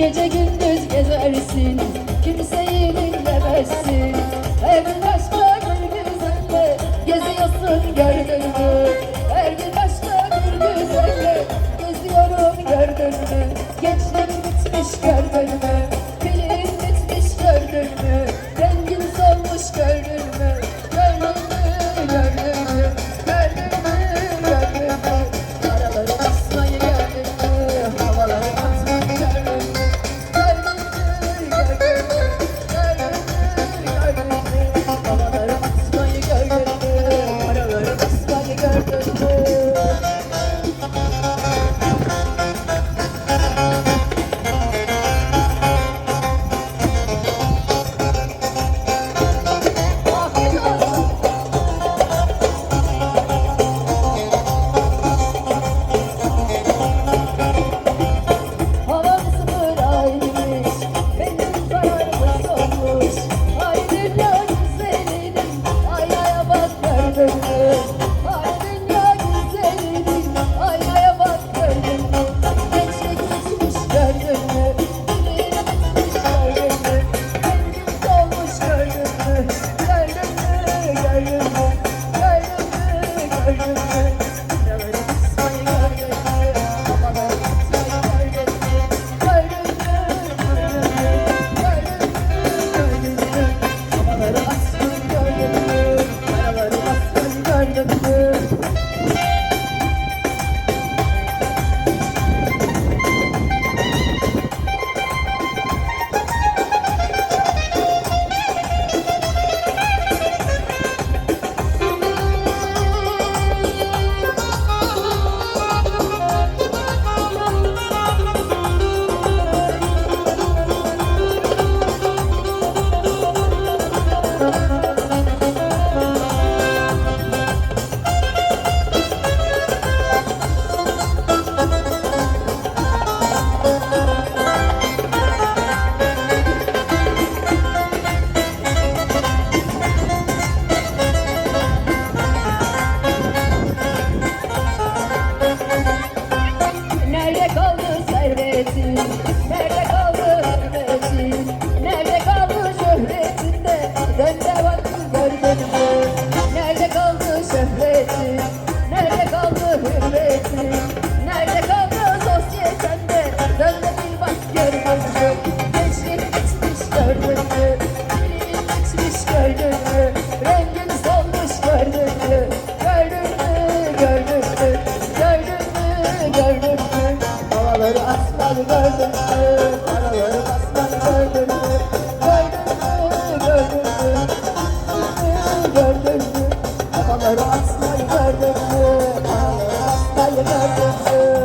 Gece gündüz gezersin Kimseyi dinlemezsin. Evin aşkı gül güzelle Geziyorsun gördün Thank you. şöhretin? Nerede kaldı rahmetin? Nerede kaldı şöhretinde? Dön bak gör. Nerede kaldı şöhretin? Nerede kaldı hürmetin? Nerede kaldı sosyetende? Dön bir bak gör benimle. Gençliğin geçmiş gördün mü? Dilinin geçmiş mü? Rengin Kafaları asmayı verdin mi? Kafaları asmayı verdin mi?